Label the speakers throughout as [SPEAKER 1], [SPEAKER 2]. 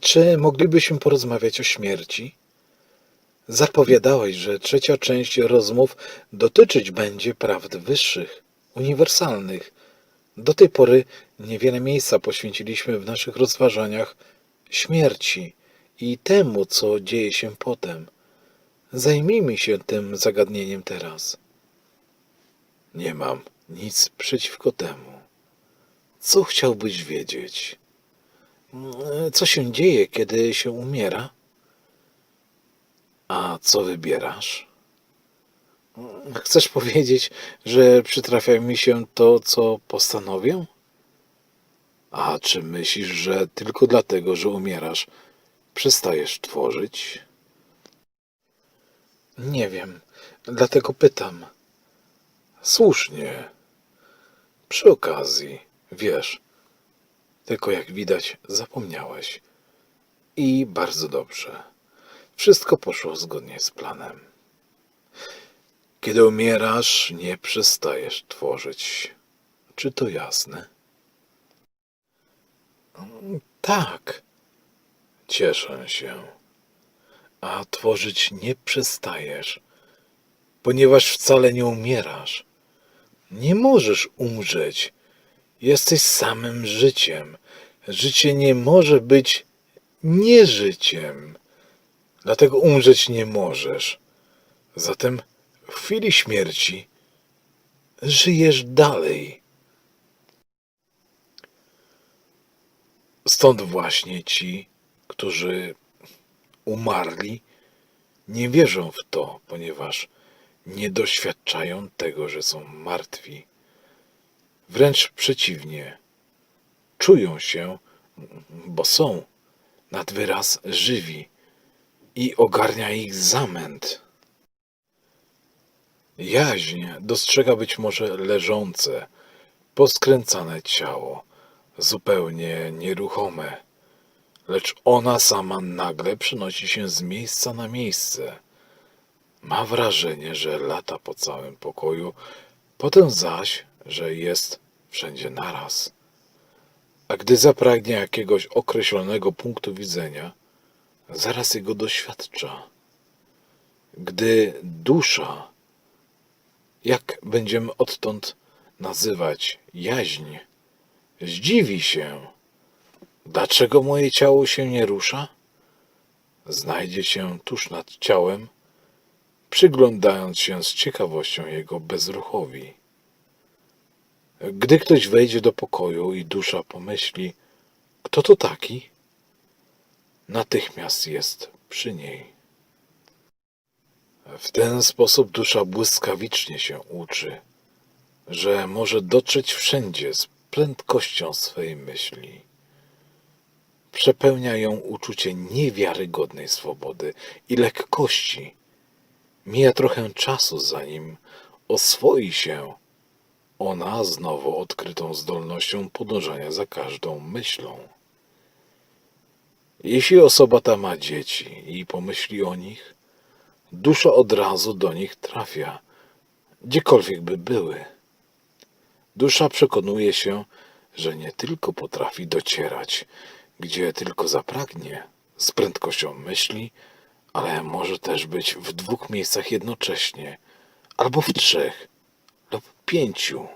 [SPEAKER 1] Czy moglibyśmy porozmawiać o śmierci? Zapowiadałeś, że trzecia część rozmów dotyczyć będzie prawd wyższych, uniwersalnych. Do tej pory niewiele miejsca poświęciliśmy w naszych rozważaniach śmierci i temu, co dzieje się potem. Zajmijmy się tym zagadnieniem teraz. Nie mam nic przeciwko temu. Co chciałbyś wiedzieć? Co się dzieje, kiedy się umiera? A co wybierasz? Chcesz powiedzieć, że przytrafia mi się to, co postanowię? A czy myślisz, że tylko dlatego, że umierasz, przestajesz tworzyć? Nie wiem, dlatego pytam. Słusznie. Przy okazji, wiesz, tylko jak widać, zapomniałeś. I bardzo dobrze. Wszystko poszło zgodnie z planem. Kiedy umierasz, nie przestajesz tworzyć. Czy to jasne? Tak. Cieszę się. A tworzyć nie przestajesz, ponieważ wcale nie umierasz. Nie możesz umrzeć. Jesteś samym życiem. Życie nie może być nieżyciem. Dlatego umrzeć nie możesz. Zatem w chwili śmierci żyjesz dalej. Stąd właśnie ci, którzy umarli, nie wierzą w to, ponieważ nie doświadczają tego, że są martwi. Wręcz przeciwnie, czują się, bo są nad wyraz żywi i ogarnia ich zamęt. Jaźń dostrzega być może leżące, poskręcane ciało, zupełnie nieruchome, lecz ona sama nagle przenosi się z miejsca na miejsce. Ma wrażenie, że lata po całym pokoju, potem zaś, że jest wszędzie naraz. A gdy zapragnie jakiegoś określonego punktu widzenia, zaraz jego doświadcza. Gdy dusza, jak będziemy odtąd nazywać jaźń, zdziwi się, dlaczego moje ciało się nie rusza, znajdzie się tuż nad ciałem, przyglądając się z ciekawością jego bezruchowi. Gdy ktoś wejdzie do pokoju i dusza pomyśli, kto to taki? Natychmiast jest przy niej. W ten sposób dusza błyskawicznie się uczy, że może dotrzeć wszędzie z prędkością swej myśli. Przepełnia ją uczucie niewiarygodnej swobody i lekkości. Mija trochę czasu, zanim oswoi się ona znowu odkrytą zdolnością podążania za każdą myślą. Jeśli osoba ta ma dzieci i pomyśli o nich, dusza od razu do nich trafia, gdziekolwiek by były. Dusza przekonuje się, że nie tylko potrafi docierać, gdzie tylko zapragnie, z prędkością myśli, ale może też być w dwóch miejscach jednocześnie, albo w trzech, pięciu.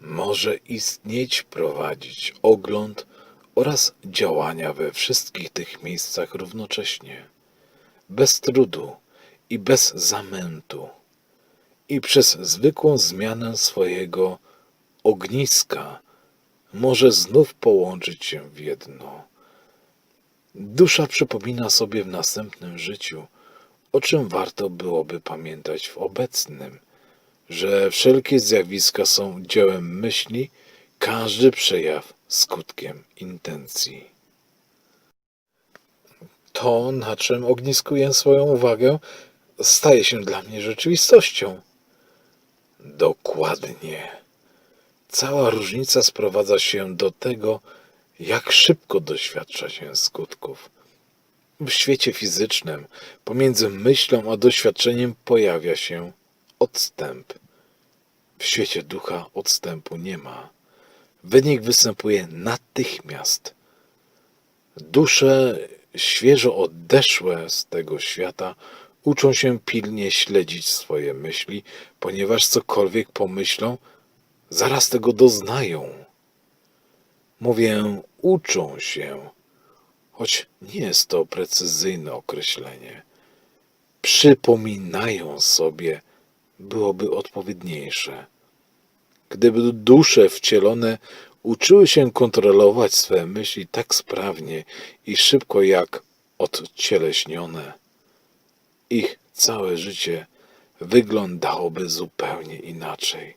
[SPEAKER 1] Może istnieć, prowadzić ogląd oraz działania we wszystkich tych miejscach równocześnie, bez trudu i bez zamętu, i przez zwykłą zmianę swojego ogniska może znów połączyć się w jedno. Dusza przypomina sobie w następnym życiu, o czym warto byłoby pamiętać w obecnym, że wszelkie zjawiska są dziełem myśli, każdy przejaw skutkiem intencji. To, na czym ogniskuję swoją uwagę, staje się dla mnie rzeczywistością. Dokładnie. Cała różnica sprowadza się do tego, jak szybko doświadcza się skutków. W świecie fizycznym pomiędzy myślą a doświadczeniem pojawia się odstęp. W świecie ducha odstępu nie ma. Wynik występuje natychmiast. Dusze świeżo odeszłe z tego świata uczą się pilnie śledzić swoje myśli, ponieważ cokolwiek pomyślą, zaraz tego doznają. Mówię, uczą się, choć nie jest to precyzyjne określenie. Przypominają sobie, byłoby odpowiedniejsze. Gdyby dusze wcielone uczyły się kontrolować swe myśli tak sprawnie i szybko jak odcieleśnione, ich całe życie wyglądałoby zupełnie inaczej.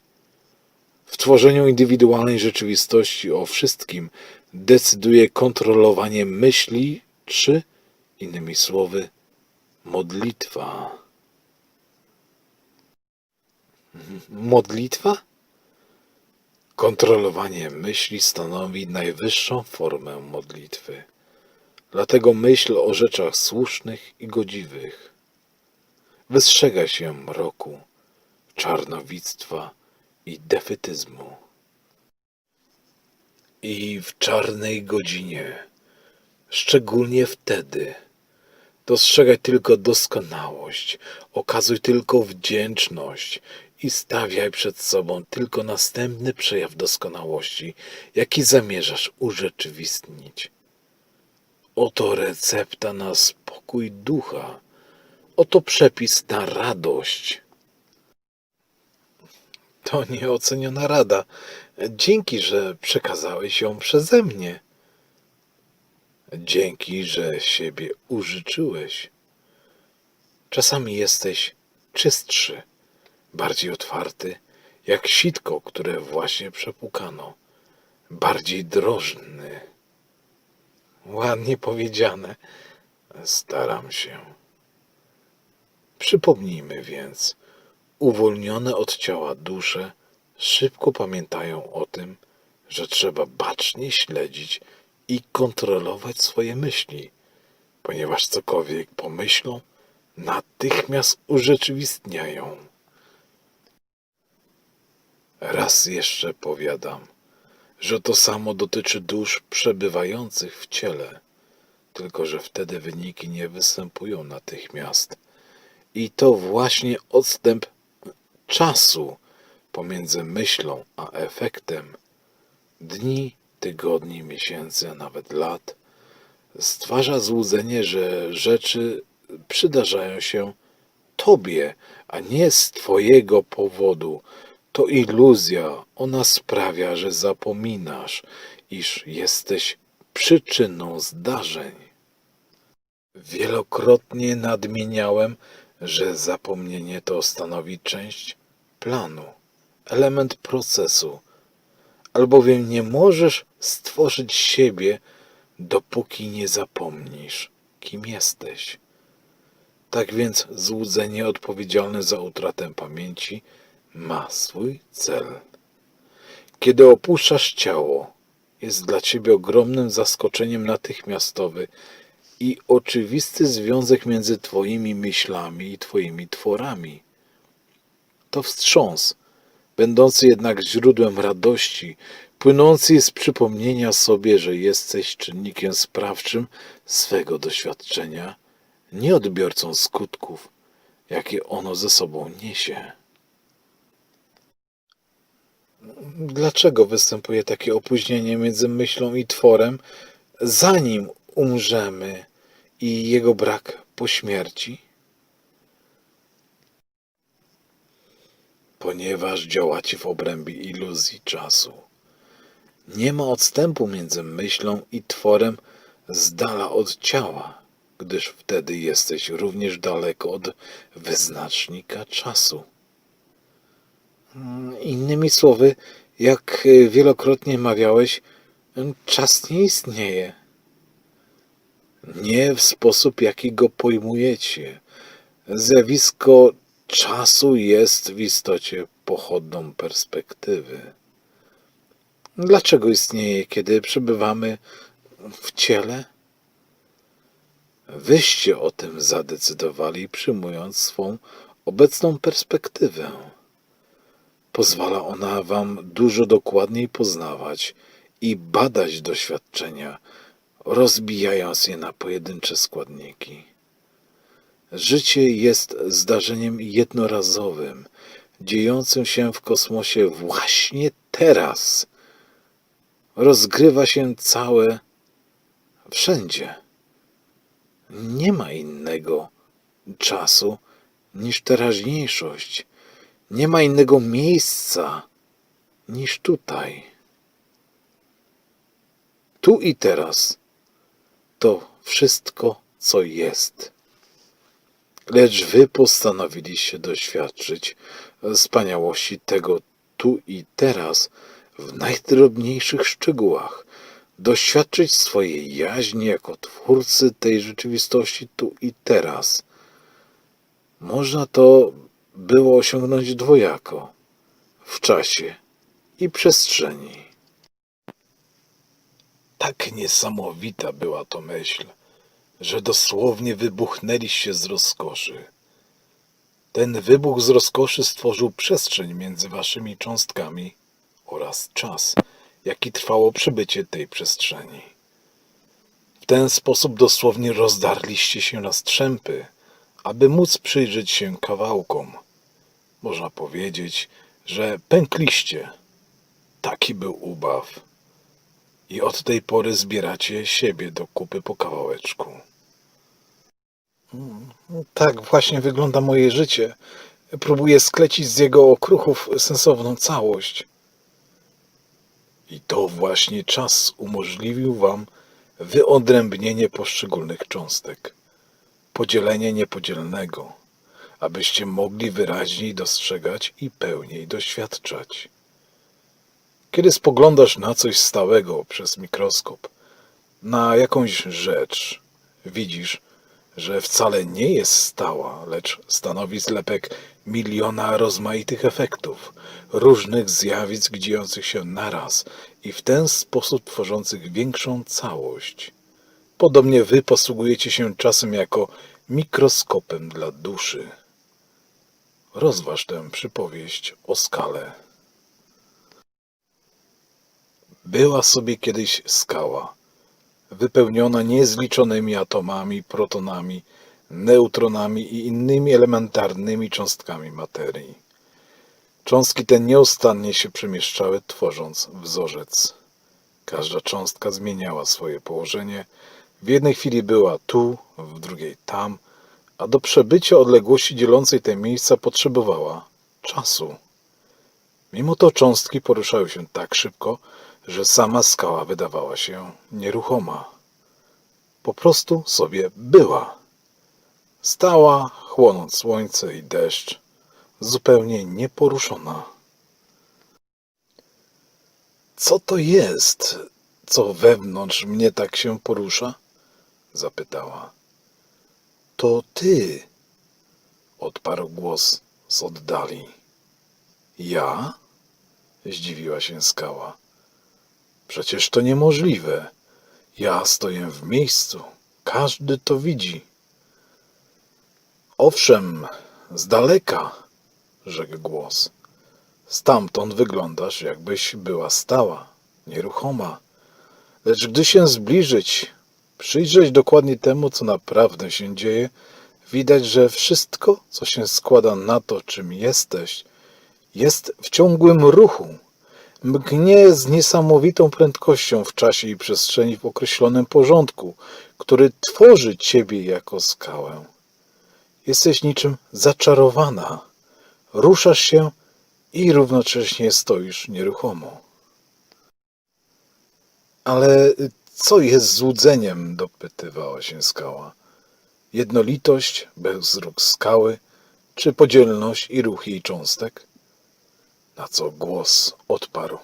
[SPEAKER 1] W tworzeniu indywidualnej rzeczywistości o wszystkim decyduje kontrolowanie myśli, czy, innymi słowy, modlitwa. Modlitwa? Kontrolowanie myśli stanowi najwyższą formę modlitwy. Dlatego myśl o rzeczach słusznych i godziwych. Wystrzega się mroku, czarnowictwa i defetyzmu. I w czarnej godzinie, szczególnie wtedy, dostrzegaj tylko doskonałość, okazuj tylko wdzięczność i stawiaj przed sobą tylko następny przejaw doskonałości, jaki zamierzasz urzeczywistnić. Oto recepta na spokój ducha, oto przepis na radość. To nieoceniona rada. Dzięki, że przekazałeś ją przeze mnie. Dzięki, że siebie użyczyłeś. Czasami jesteś czystszy, bardziej otwarty, jak sitko, które właśnie przepukano, bardziej drożny. Ładnie powiedziane. Staram się. Przypomnijmy więc, uwolnione od ciała dusze szybko pamiętają o tym, że trzeba bacznie śledzić i kontrolować swoje myśli, ponieważ cokolwiek pomyślą, natychmiast urzeczywistniają. Raz jeszcze powiadam, że to samo dotyczy dusz przebywających w ciele, tylko że wtedy wyniki nie występują natychmiast. I to właśnie odstęp czasu pomiędzy myślą a efektem dni, tygodni, miesięcy, a nawet lat stwarza złudzenie, że rzeczy przydarzają się Tobie, a nie z Twojego powodu. To iluzja, ona sprawia, że zapominasz, iż jesteś przyczyną zdarzeń. Wielokrotnie nadmieniałem, że zapomnienie to stanowi część planu, element procesu, albowiem nie możesz stworzyć siebie, dopóki nie zapomnisz, kim jesteś. Tak więc złudzenie odpowiedzialne za utratę pamięci ma swój cel. Kiedy opuszczasz ciało, jest dla ciebie ogromnym zaskoczeniem natychmiastowy i oczywisty związek między Twoimi myślami i Twoimi tworami. To wstrząs, będący jednak źródłem radości, płynący z przypomnienia sobie, że jesteś czynnikiem sprawczym swego doświadczenia, nie odbiorcą skutków, jakie ono ze sobą niesie. Dlaczego występuje takie opóźnienie między myślą i tworem, zanim umrzemy i jego brak po śmierci? Ponieważ działacie w obrębie iluzji czasu. Nie ma odstępu między myślą i tworem z dala od ciała, gdyż wtedy jesteś również daleko od wyznacznika czasu. Innymi słowy, jak wielokrotnie mawiałeś, czas nie istnieje. Nie w sposób, jaki go pojmujecie. Zjawisko czasu jest w istocie pochodną perspektywy. Dlaczego istnieje, kiedy przebywamy w ciele? Wyście o tym zadecydowali, przyjmując swą obecną perspektywę. Pozwala ona wam dużo dokładniej poznawać i badać doświadczenia, rozbijając je na pojedyncze składniki. Życie jest zdarzeniem jednorazowym, dziejącym się w kosmosie właśnie teraz. Rozgrywa się całe wszędzie. Nie ma innego czasu niż teraźniejszość. Nie ma innego miejsca niż tutaj. Tu i teraz to wszystko, co jest. Lecz wy postanowiliście doświadczyć wspaniałości tego tu i teraz w najdrobniejszych szczegółach, doświadczyć swojej jaźni jako twórcy tej rzeczywistości tu i teraz. Można to było osiągnąć dwojako w czasie i przestrzeni. Tak niesamowita była to myśl, że dosłownie wybuchnęliście z rozkoszy. Ten wybuch z rozkoszy stworzył przestrzeń między waszymi cząstkami oraz czas, jaki trwało przebycie tej przestrzeni. W ten sposób dosłownie rozdarliście się na strzępy, aby móc przyjrzeć się kawałkom. Można powiedzieć, że pękliście. Taki był ubaw. I od tej pory zbieracie siebie do kupy po kawałeczku. Tak właśnie wygląda moje życie. Próbuję sklecić z jego okruchów sensowną całość. I to właśnie czas umożliwił wam wyodrębnienie poszczególnych cząstek, podzielenie niepodzielnego, abyście mogli wyraźniej dostrzegać i pełniej doświadczać. Kiedy spoglądasz na coś stałego przez mikroskop, na jakąś rzecz, widzisz, że wcale nie jest stała, lecz stanowi zlepek miliona rozmaitych efektów, różnych zjawisk dziejących się naraz i w ten sposób tworzących większą całość. Podobnie wy posługujecie się czasem jako mikroskopem dla duszy. Rozważ tę przypowieść o skale. Była sobie kiedyś skała, wypełniona niezliczonymi atomami, protonami, neutronami i innymi elementarnymi cząstkami materii. Cząstki te nieustannie się przemieszczały, tworząc wzorzec. Każda cząstka zmieniała swoje położenie. W jednej chwili była tu, w drugiej tam, a do przebycia odległości dzielącej te miejsca potrzebowała czasu. Mimo to cząstki poruszały się tak szybko, że sama skała wydawała się nieruchoma. Po prostu sobie była. Stała, chłonąc słońce i deszcz, zupełnie nieporuszona. Co to jest, co wewnątrz mnie tak się porusza? zapytała. To ty, odparł głos z oddali. Ja? zdziwiła się skała. Przecież to niemożliwe. Ja stoję w miejscu. Każdy to widzi. Owszem, z daleka, rzekł głos. Stamtąd wyglądasz, jakbyś była stała, nieruchoma. Lecz gdy się zbliżyć, przyjrzeć dokładnie temu, co naprawdę się dzieje, widać, że wszystko, co się składa na to, czym jesteś, jest w ciągłym ruchu mgnie z niesamowitą prędkością w czasie i przestrzeni w określonym porządku, który tworzy ciebie jako skałę. Jesteś niczym zaczarowana. Ruszasz się i równocześnie stoisz nieruchomo. Ale co jest złudzeniem? dopytywała się skała. Jednolitość, bezruch skały, czy podzielność i ruch jej cząstek? Na co głos odparł.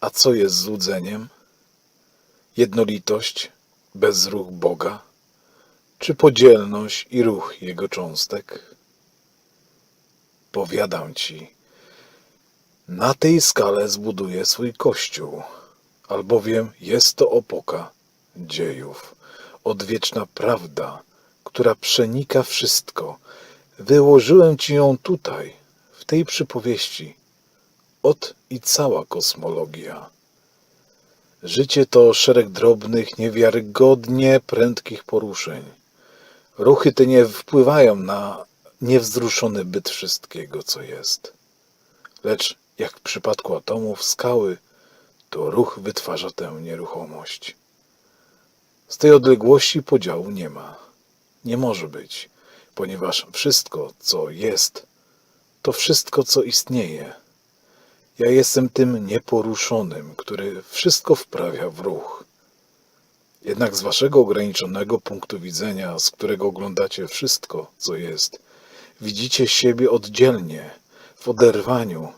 [SPEAKER 1] A co jest złudzeniem? Jednolitość, bezruch Boga? Czy podzielność i ruch Jego cząstek? Powiadam ci, na tej skale zbuduję swój kościół, albowiem jest to opoka dziejów, odwieczna prawda, która przenika wszystko. Wyłożyłem ci ją tutaj, w tej przypowieści, od i cała kosmologia. Życie to szereg drobnych, niewiarygodnie prędkich poruszeń. Ruchy te nie wpływają na niewzruszony byt wszystkiego, co jest. Lecz jak w przypadku atomów skały, to ruch wytwarza tę nieruchomość. Z tej odległości podziału nie ma. Nie może być, ponieważ wszystko, co jest, to wszystko, co istnieje. Ja jestem tym nieporuszonym, który wszystko wprawia w ruch. Jednak z waszego ograniczonego punktu widzenia, z którego oglądacie wszystko, co jest, widzicie siebie oddzielnie, w oderwaniu,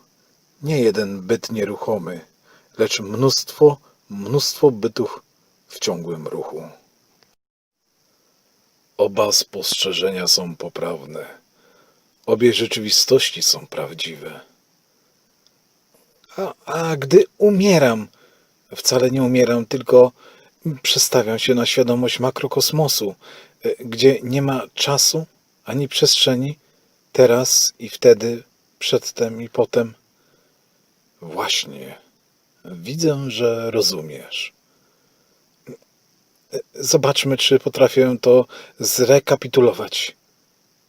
[SPEAKER 1] nie jeden byt nieruchomy, lecz mnóstwo, mnóstwo bytów w ciągłym ruchu. Oba spostrzeżenia są poprawne. Obie rzeczywistości są prawdziwe. A, a gdy umieram, wcale nie umieram, tylko przestawiam się na świadomość makrokosmosu, gdzie nie ma czasu ani przestrzeni, teraz i wtedy, przedtem i potem. Właśnie, widzę, że rozumiesz. Zobaczmy, czy potrafię to zrekapitulować.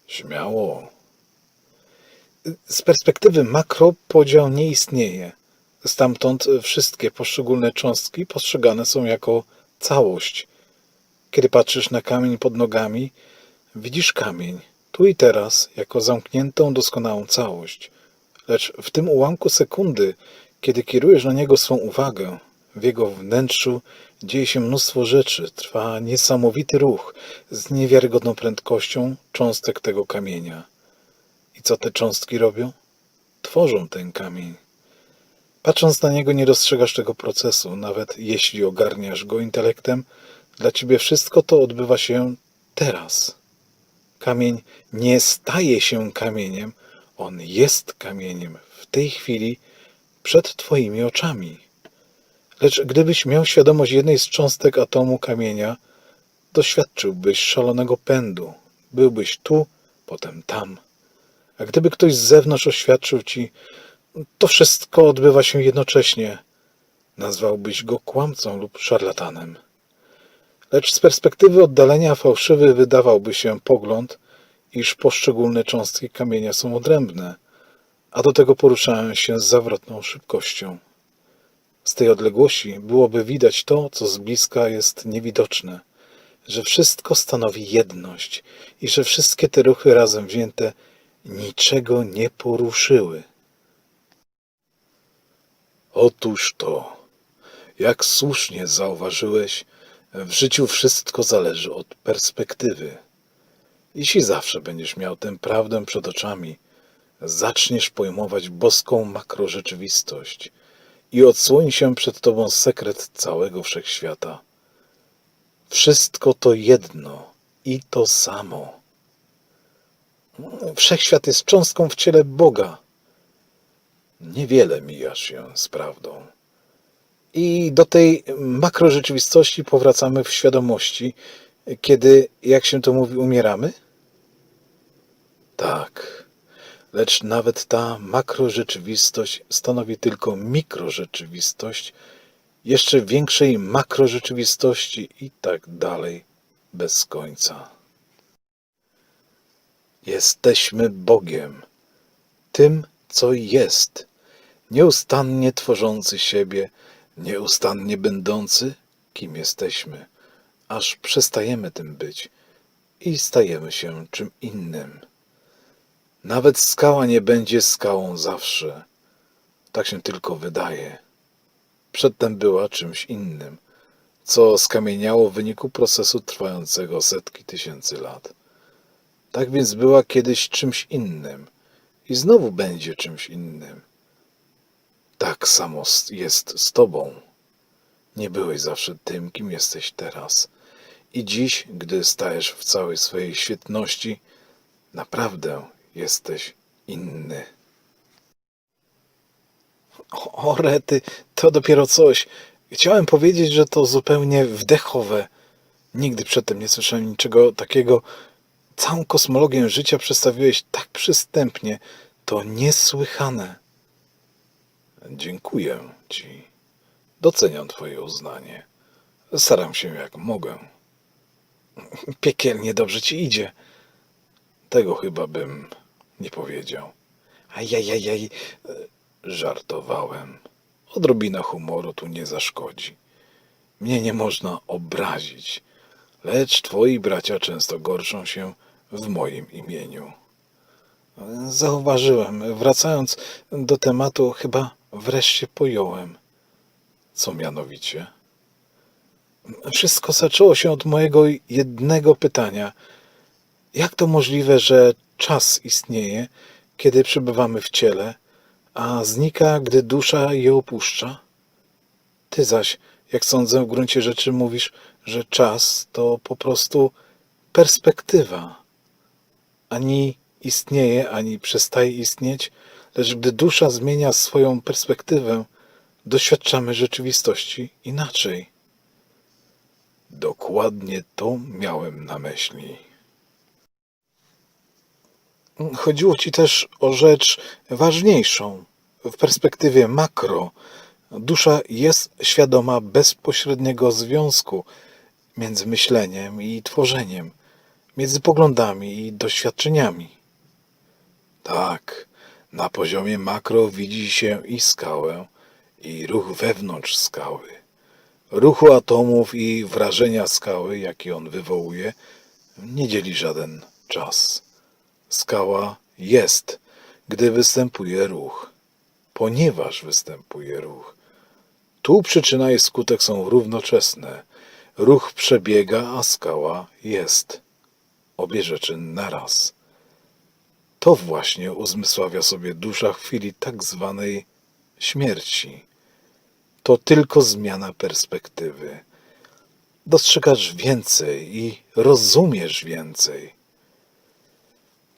[SPEAKER 1] Śmiało. Z perspektywy makro podział nie istnieje. Stamtąd wszystkie poszczególne cząstki postrzegane są jako całość. Kiedy patrzysz na kamień pod nogami, widzisz kamień, tu i teraz, jako zamkniętą, doskonałą całość. Lecz w tym ułamku sekundy, kiedy kierujesz na niego swą uwagę, w jego wnętrzu dzieje się mnóstwo rzeczy, trwa niesamowity ruch z niewiarygodną prędkością cząstek tego kamienia. I co te cząstki robią? Tworzą ten kamień. Patrząc na niego, nie dostrzegasz tego procesu, nawet jeśli ogarniasz go intelektem. Dla ciebie wszystko to odbywa się teraz. Kamień nie staje się kamieniem, on jest kamieniem w tej chwili przed Twoimi oczami. Lecz gdybyś miał świadomość jednej z cząstek atomu kamienia, doświadczyłbyś szalonego pędu. Byłbyś tu, potem tam. A gdyby ktoś z zewnątrz oświadczył ci, to wszystko odbywa się jednocześnie, nazwałbyś go kłamcą lub szarlatanem. Lecz z perspektywy oddalenia fałszywy wydawałby się pogląd, iż poszczególne cząstki kamienia są odrębne, a do tego poruszają się z zawrotną szybkością. Z tej odległości byłoby widać to, co z bliska jest niewidoczne, że wszystko stanowi jedność i że wszystkie te ruchy razem wzięte niczego nie poruszyły. Otóż to, jak słusznie zauważyłeś, w życiu wszystko zależy od perspektywy. Jeśli zawsze będziesz miał tę prawdę przed oczami, zaczniesz pojmować boską makrorzeczywistość i odsłoni się przed tobą sekret całego wszechświata. Wszystko to jedno i to samo. Wszechświat jest cząstką w ciele Boga. Niewiele mijasz się z prawdą. I do tej makrorzeczywistości powracamy w świadomości, kiedy, jak się to mówi, umieramy? Tak, lecz nawet ta makrorzeczywistość stanowi tylko mikrorzeczywistość, jeszcze większej makrorzeczywistości i tak dalej bez końca. Jesteśmy Bogiem, tym, co jest, nieustannie tworzący siebie, nieustannie będący, kim jesteśmy, aż przestajemy tym być i stajemy się czym innym. Nawet skała nie będzie skałą zawsze. Tak się tylko wydaje. Przedtem była czymś innym, co skamieniało w wyniku procesu trwającego setki tysięcy lat. Tak więc była kiedyś czymś innym i znowu będzie czymś innym. Tak samo jest z Tobą. Nie byłeś zawsze tym, kim jesteś teraz. I dziś, gdy stajesz w całej swojej świetności, naprawdę jesteś inny. O, rety, to dopiero coś. Chciałem powiedzieć, że to zupełnie wdechowe. Nigdy przedtem nie słyszałem niczego takiego. Całą kosmologię życia przedstawiłeś tak przystępnie. To niesłychane. Dziękuję ci. Doceniam Twoje uznanie. Staram się jak mogę. Piekielnie dobrze Ci idzie. Tego chyba bym nie powiedział. Ajajajaj, żartowałem. Odrobina humoru tu nie zaszkodzi. Mnie nie można obrazić, lecz twoi bracia często gorszą się w moim imieniu. Zauważyłem, wracając do tematu, chyba wreszcie pojąłem. Co mianowicie? Wszystko zaczęło się od mojego jednego pytania. Jak to możliwe, że czas istnieje, kiedy przebywamy w ciele, a znika, gdy dusza je opuszcza? Ty zaś, jak sądzę, w gruncie rzeczy mówisz, że czas to po prostu perspektywa. Ani istnieje, ani przestaje istnieć, lecz gdy dusza zmienia swoją perspektywę, doświadczamy rzeczywistości inaczej. Dokładnie to miałem na myśli. Chodziło ci też o rzecz ważniejszą. W perspektywie makro dusza jest świadoma bezpośredniego związku między myśleniem i tworzeniem, między poglądami i doświadczeniami. Tak, na poziomie makro widzi się i skałę, i ruch wewnątrz skały. Ruchu atomów i wrażenia skały, jakie on wywołuje, nie dzieli żaden czas. Skała jest, gdy występuje ruch, ponieważ występuje ruch. Tu przyczyna i skutek są równoczesne. Ruch przebiega, a skała jest. Obie rzeczy naraz. To właśnie uzmysławia sobie dusza chwili tak zwanej śmierci. To tylko zmiana perspektywy. Dostrzegasz więcej i rozumiesz więcej.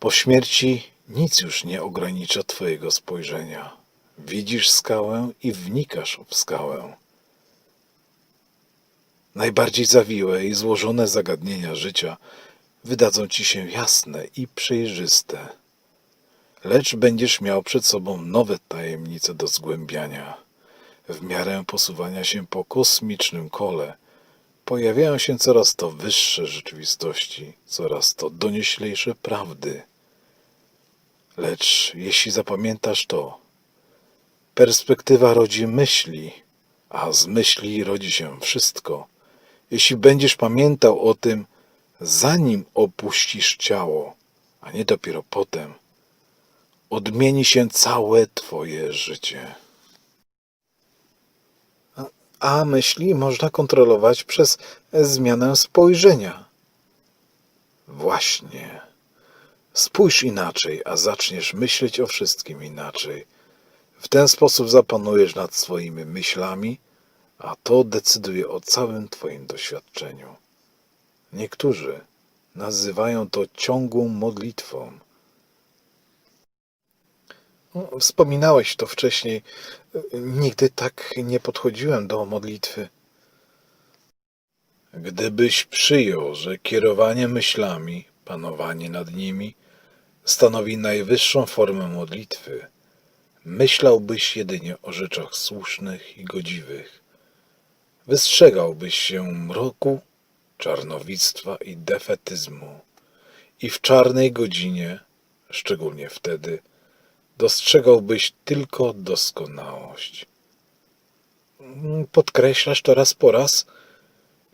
[SPEAKER 1] Po śmierci nic już nie ogranicza Twojego spojrzenia. Widzisz skałę i wnikasz w skałę. Najbardziej zawiłe i złożone zagadnienia życia wydadzą Ci się jasne i przejrzyste, lecz będziesz miał przed sobą nowe tajemnice do zgłębiania. W miarę posuwania się po kosmicznym kole pojawiają się coraz to wyższe rzeczywistości, coraz to donieślejsze prawdy. Lecz jeśli zapamiętasz to, perspektywa rodzi myśli, a z myśli rodzi się wszystko. Jeśli będziesz pamiętał o tym, zanim opuścisz ciało, a nie dopiero potem, odmieni się całe Twoje życie. A- myśli można kontrolować przez zmianę spojrzenia. Właśnie. Spójrz inaczej, a zaczniesz myśleć o wszystkim inaczej. W ten sposób zapanujesz nad swoimi myślami, a to decyduje o całym Twoim doświadczeniu. Niektórzy nazywają to ciągłą modlitwą. Wspominałeś to wcześniej. Nigdy tak nie podchodziłem do modlitwy. Gdybyś przyjął, że kierowanie myślami, panowanie nad nimi, stanowi najwyższą formę modlitwy, myślałbyś jedynie o rzeczach słusznych i godziwych. Wystrzegałbyś się mroku, czarnowictwa i defetyzmu. I w czarnej godzinie, szczególnie wtedy, dostrzegałbyś tylko doskonałość. Podkreślasz to raz po raz?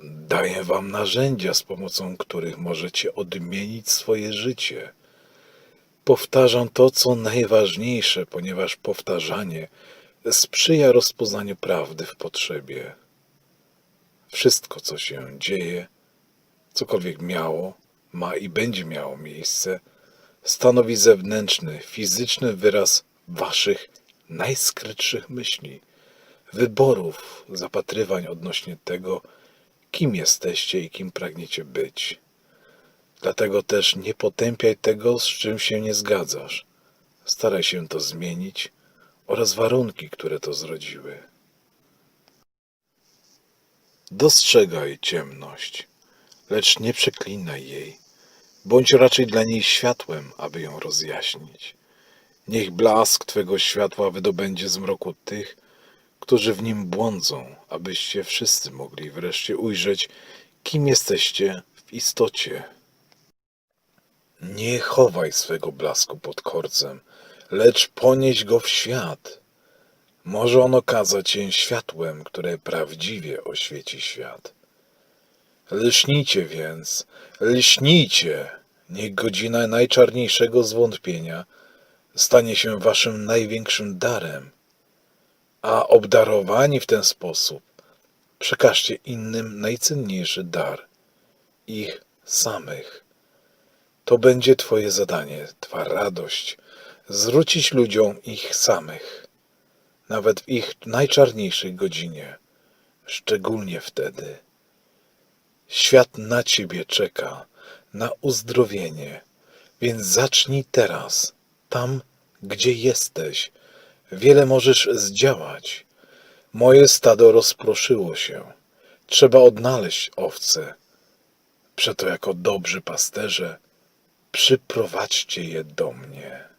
[SPEAKER 1] Daję wam narzędzia, z pomocą których możecie odmienić swoje życie. Powtarzam to, co najważniejsze, ponieważ powtarzanie sprzyja rozpoznaniu prawdy w potrzebie. Wszystko, co się dzieje, cokolwiek miało, ma i będzie miało miejsce, stanowi zewnętrzny, fizyczny wyraz waszych najskrytszych myśli, wyborów, zapatrywań odnośnie tego, kim jesteście i kim pragniecie być. Dlatego też nie potępiaj tego, z czym się nie zgadzasz. Staraj się to zmienić oraz warunki, które to zrodziły. Dostrzegaj ciemność, lecz nie przeklinaj jej. Bądź raczej dla niej światłem, aby ją rozjaśnić. Niech blask Twego światła wydobędzie z mroku tych, którzy w nim błądzą, abyście wszyscy mogli wreszcie ujrzeć, kim jesteście w istocie. Nie chowaj swego blasku pod korcem, lecz ponieś go w świat. Może on okazać się światłem, które prawdziwie oświeci świat. Lśnijcie więc, lśnijcie, niech godzina najczarniejszego zwątpienia stanie się waszym największym darem, a obdarowani w ten sposób przekażcie innym najcenniejszy dar ich samych. To będzie Twoje zadanie, Twa radość, zwrócić ludziom ich samych, nawet w ich najczarniejszej godzinie, szczególnie wtedy. Świat na Ciebie czeka, na uzdrowienie, więc zacznij teraz, tam, gdzie jesteś. Wiele możesz zdziałać. Moje stado rozproszyło się. Trzeba odnaleźć owce. Przeto jako dobrzy pasterze przyprowadźcie je do mnie.